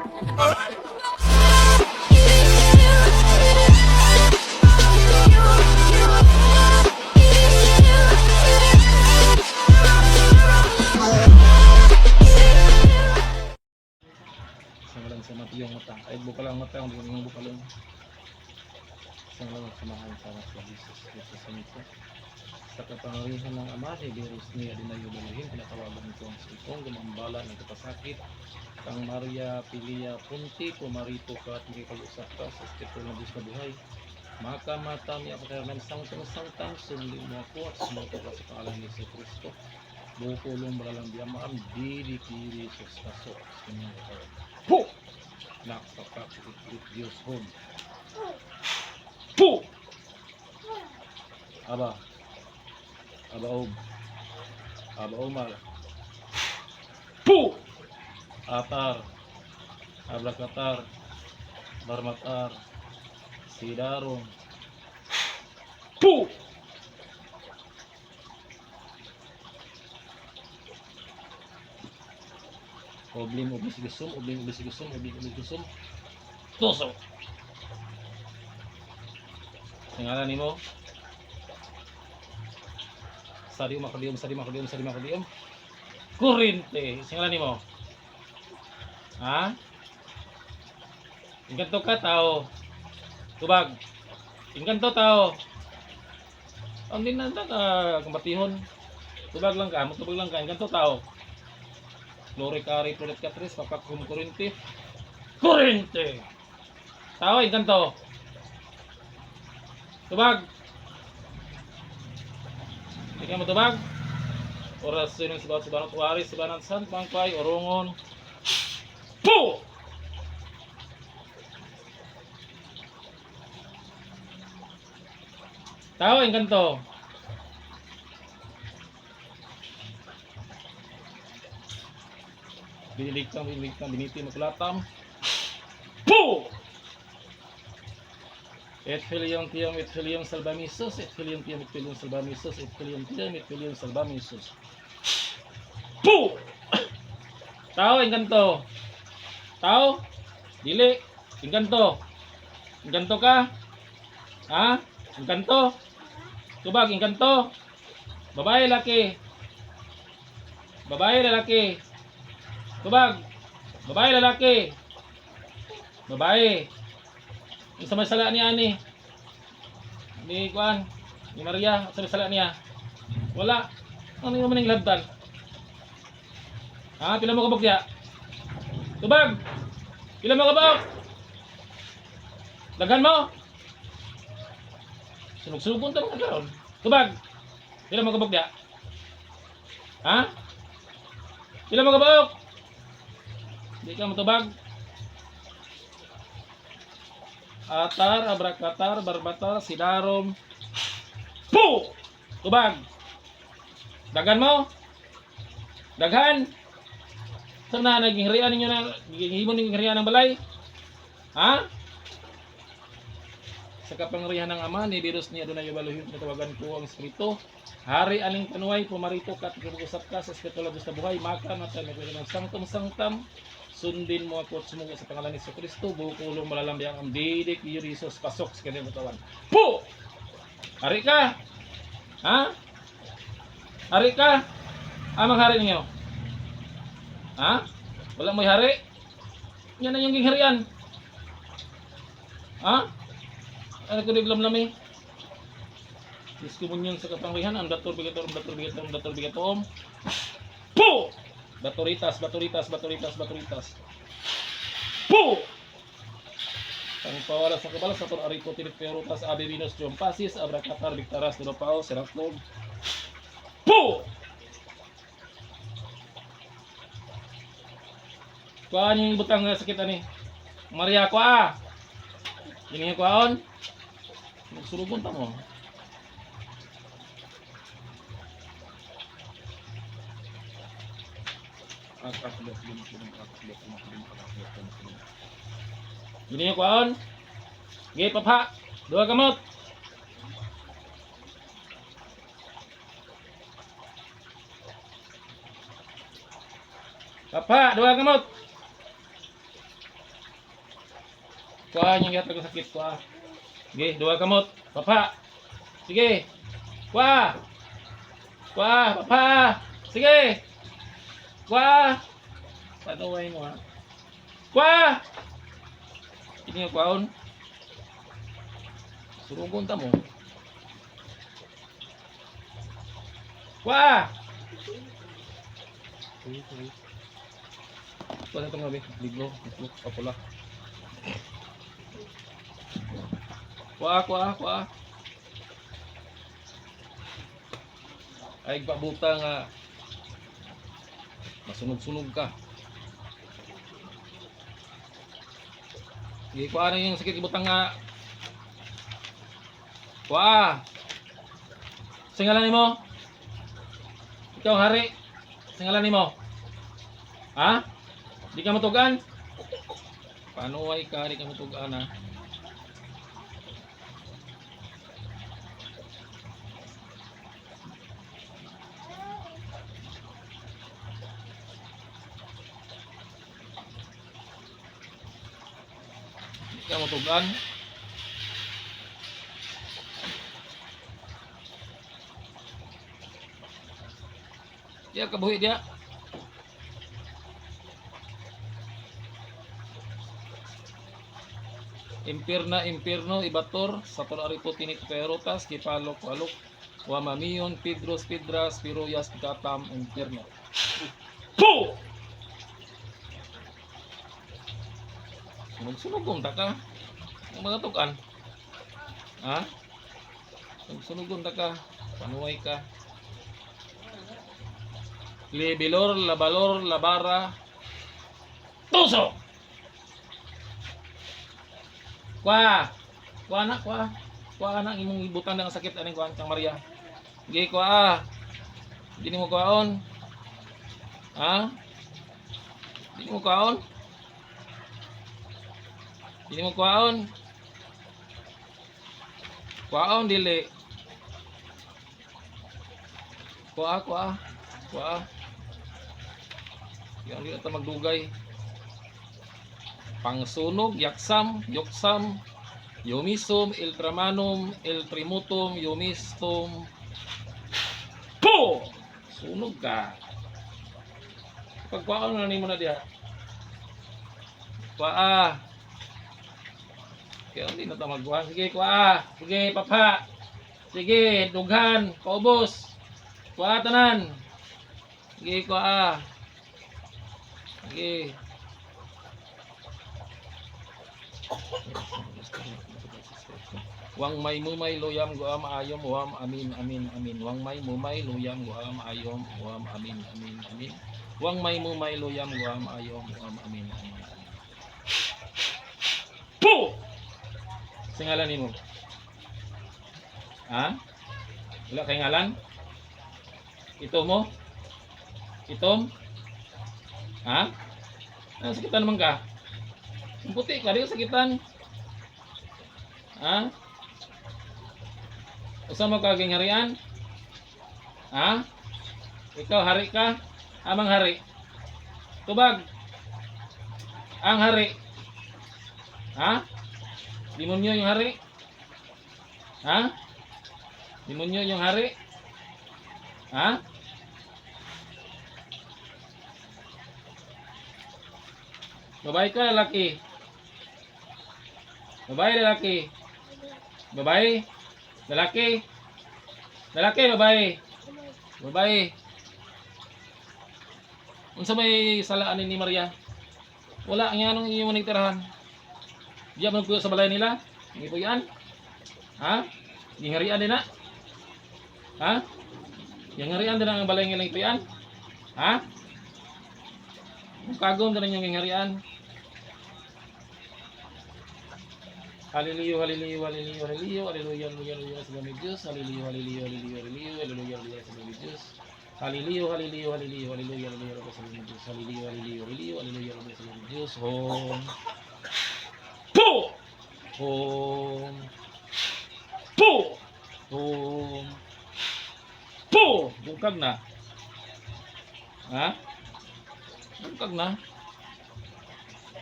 Isang lang sa matiyong mata. Ay, buka lang mata, hindi ko buka lang. Isang lang ang samahan sa anak sa Jesus Cristo sa mito. Sa kapangyarihan ng Ama, Virus niya din ay ubalahin, pinatawagan ko ang sitong gumambala ng kapasakit. Kang Maria Pilia Punti, pumarito ka at makipag-usap ka sa Espiritu ng Diyos na buhay. Makamata niya ako kaya ng sangtang sangtang, sundin mo ako at sumunod ka sa pangalan ni Jesus Cristo. Bukulong malalang biyamaan, dili kiri sa kaso. Kanyang katawan. Po! Nakapakit Diyos hon. Po! Aba. Aba og. Aba umar. Po! Atar. Abrakatar. Barmatar. Sidarong. Po! Oblim ubis gusum, oblim ubis gusum, oblim ubis gusum. Tusok. Singalan nimo. Sadi makadium, sadi makadium, sadi makadium. Kurinte. Singalan nimo. Ha? Inganto ka tao. Tubag. Inganto tao. Ang din na ka kumatihon. Tubag lang ka, tubag lang ka. Inganto tao. Lori kari pulit katris, papakum kurinte. Kurinte! Tao, ganto. Tubag. Hindi ka matubag. Oras sinong sibaw sa banat wari, sa banat san, pangkay, orongon. Po! Tao, ganto. Binilig kang, binilig kang, biniti maglatam. Po! Et filium tium, et filium salvamisus, et filium tium, et filium salvamisus, et filium tium, et filium salvamisus. Po! Tao, engkanto. Tao, dili, engkanto. Engkanto ka? Ha? Engkanto? Tubag, engkanto. Babae, laki. Babae, lalaki. Tubag. Babae, lalaki. Babae. Yung sa may sala niya ani. Ni Kuan. Ni Maria. Sa may sala niya. Wala. Ano yung maning labdan? Ha? Pila mo kabog niya? Tubag. Pila mo kabog? Daghan mo? Sunog-sugon ta mga karon. Tubag. Pila mo kabog niya? Ha? Pila mo kabog? Di ka matubag. Atar, abrakatar, barbatar, sidarom. Po! Tubag. Dagan mo? Daghan? Saan na naging harian ninyo na gihimo ning harian ng balay? Ha? Sa kapangyarihan ng Ama, ni Virus niya doon na yubaluhin tawagan ko ang Espiritu. Hari aning kanuway, pumarito ka at usap ka sa Espiritu ng Diyos na buhay, maka matay na ng sangtam sangtam. Sundin mo ako at sumugo sa pangalan ni Kristo, bukulong malalambiyang ang didik ni Jesus pasok sa kanyang katawan. Po! Hari ka! Ha? Hari ka? Amang hari ninyo? Ha? Wala mo'y hari? Yan na yung gingharian. Ha? Ano ko diglam lami? Diskomunyon sa kapangyarihan, ang dator bigator, ang dator bigator, ang dator bigatom. Po! Batoritas, batoritas, batoritas, batoritas. Po! Ang pawala sa kabala sa tol ariko tinip perutas abi minus jom pasis abrakatar biktaras dulo pao seraklog. Po! Kuhaan yung butang sakit ani. Maria ko ah. Ini nga kuhaon. Magsurugon ta mo. Gini yung kuhaon. Gini papa. Dua kamot. Papa, dua kamot. Kuha yung yata ko sakit, kuha. Sige, dua kamot. Papa. Sige. Kuha. Kuha, papa. Sige. Kuha. Panuway mo ha. Kuha. Ini yung kuhaon. Surugon ta mo. Sige. Kuha na itong gabi. Liglo. Liglo. Kapula. Kuha, kuha, kuha. Ay, pabuta nga. Masunog-sunog ka. Sige, kuha na yung sakit ibutang nga. Kuha. Singalan mo. Ikaw, hari. Singalan mo. Ha? Di ka matugan? Paano ay ka? Di ka matugan, ha? Di ka matugan? Dia kabuhi dia. Impirna impirno ibator sa tulari po tinik perotas kipalok walok wa mamiyon pidros pidras piruyas katam impirno. Po! Kung ta ka. Ang mga tukan. Ha? Sunog-sunog ta ka. Panuway ka. Libilor, labalor, labara. Tuso! Kwa! Kwa na, kwa. Kwa na, imong ibutan ng sakit aning kuan kang Maria. Gi kwa. Dini mo kwaon. Ha? Dini mo kwaon. Dini mo kwaon. Kwaon dili. Kwa, kwa. Kwa. Yan di ata magdugay. Pangsunog, yaksam, yoksam, yomisum, iltramanum, iltrimutum, yomistum. Po! Sunog ka. Pagkwaon na nimo na diha. Kwaa. Kaya hindi na ito magkuhan. Sige, kwaa. Sige, papa. Sige, dughan. Paubos. Kwaa tanan. Sige, kwaa. Sige. Wang may mumay luyam guam ayom wam amin amin amin. Wang may mumay luyam guam ayom wam amin amin amin. Wang may mumay luyam guam ayom wam amin amin amin. Po! Singalan nimo. Ha? Wala kay ngalan? Ito mo? Itom? Ha? Ano sakitan naman ka? Ang puti ka, di sakitan. Ha? Usa mo ka gingharian? Ha? Ikaw hari ka? Amang hari. Tubag. Ang hari. Ha? Demonyo yung hari? Ha? Demonyo yung hari? Ha? Babae ka lalaki? Babae lalaki? Babae? Lalaki? Lalaki babae? Babae? Unsa may salaan ni Maria? Wala nga anong iyong nagtirahan. Diya man sa balay nila? Ang ipuyan? Ha? Gingarian din na? Ha? Gingarian din ang balay nilang ipuyan? Ha? Kagom din yung gingarian. Hallelujah, hallelujah, hallelujah, hallelujah, hallelujah, hallelujah, sa lamig Diyos. Hallelujah, hallelujah, hallelujah, hallelujah, hallelujah, hallelujah sa lamig Diyos. Hallelujah, hallelujah, hallelujah, hallelujah, hallelujah, sa lamig Diyos. Hallelujah, hallelujah, hallelujah, hallelujah, sa lamig Diyos. Home. Home. Po! Home. Po! Bungkag na. Ha? Bungkag na.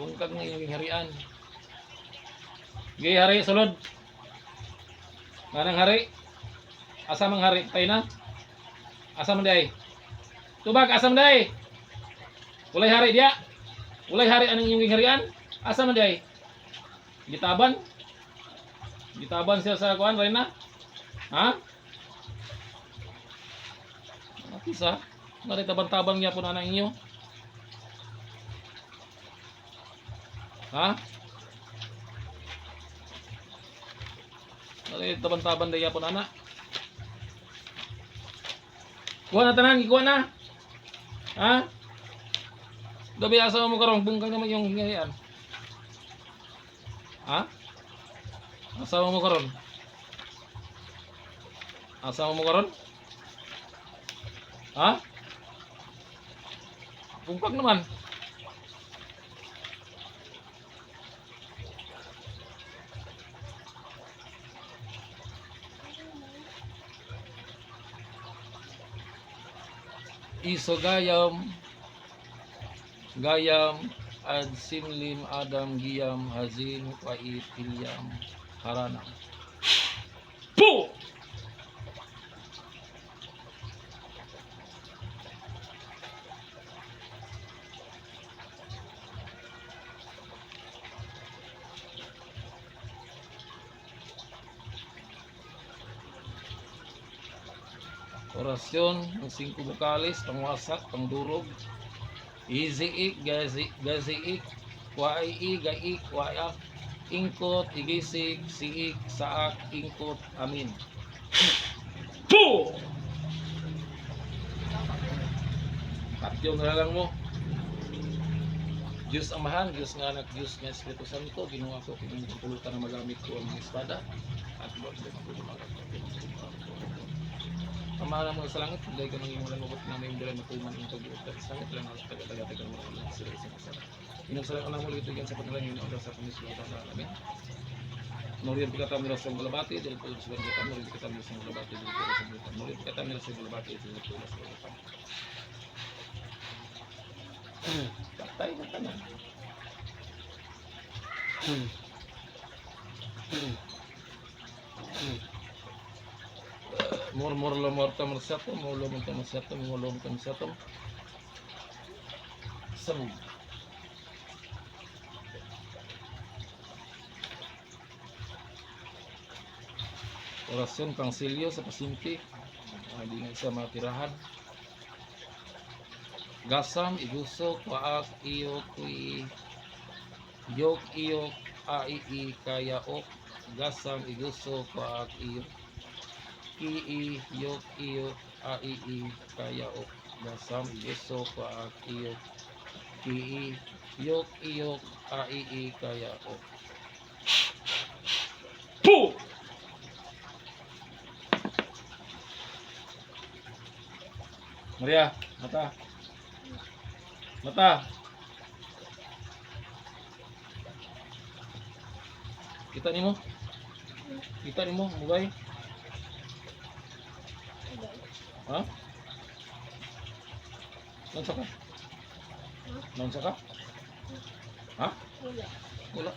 Bungkag na yung harian. Gay hari sulod. Manang hari. Asa mang hari tayo na? Asa man day? Tubag asa man day? Ulay hari dia. Ulay hari anong yung harian? Asa man day? Gitaban? Gitaban siya sa kuan Reyna? Ha? Kisa, nari tabang-tabang niya po na anak inyo. Ha? Nari tabang-tabang niya po na anak. Kuha na tanan, ikuha na. Ha? Gabi asa mo karong bungkang naman yung hingayaan. Ha? Asawa mo karon? Asawa mo karon? Ha? Bungkag naman. Iso gayam gayam ad simlim adam giyam hazin wait ilyam haranam po orasyon ng singko bukalis pangwasak pangdurog Iziik, gazi, gaziik, waii, gaik, wayak, ingkot, igisik, siik, saak, ingkot, amin. Po! Patyo na lang mo. Diyos Amahan, Diyos nga anak, Diyos nga Espiritu Santo, ginawa ko kung pulutan na magamit ko ang espada. At Lord, ko lumagat ko. Pamahalang mo sa langit, hindi ka nang imulan mo na may imdalan na tuman ang pag-iugat sa langit lang ang taga-taga-taga mo ang sila sa kasara. Inagsalang ka na muli ito sa panalangin o sa pamislo ka sa alamin. Nuriyan kita tamira sa galabati, dahil po sa galabati, nuriyan kita tamira sa galabati, dahil po sa galabati, nuriyan kita tamira sa galabati, dahil po sa Patay na tanan. Mor mor lo mor tamar sato, mor lo mor tamar sato, mor lo mor tamar sato. Samud. Orasyon pangsilyo sa pasimpi. Hindi nga sa mga tirahan. Gasam, igusok, waak, iyok, kui, yok, iyok, ai, kaya, ok. Gasam, igusok, waak, iyok, i yok iyo a i i kaya ok gasam yeso pa ak iyo ki i yok iyo a i i kaya ok Pu! Maria, mata. Mata. Kita nimo? Kita nimo, mugay. Ha? Nansa ka? Nansa ka? Ha? Wala. Wala.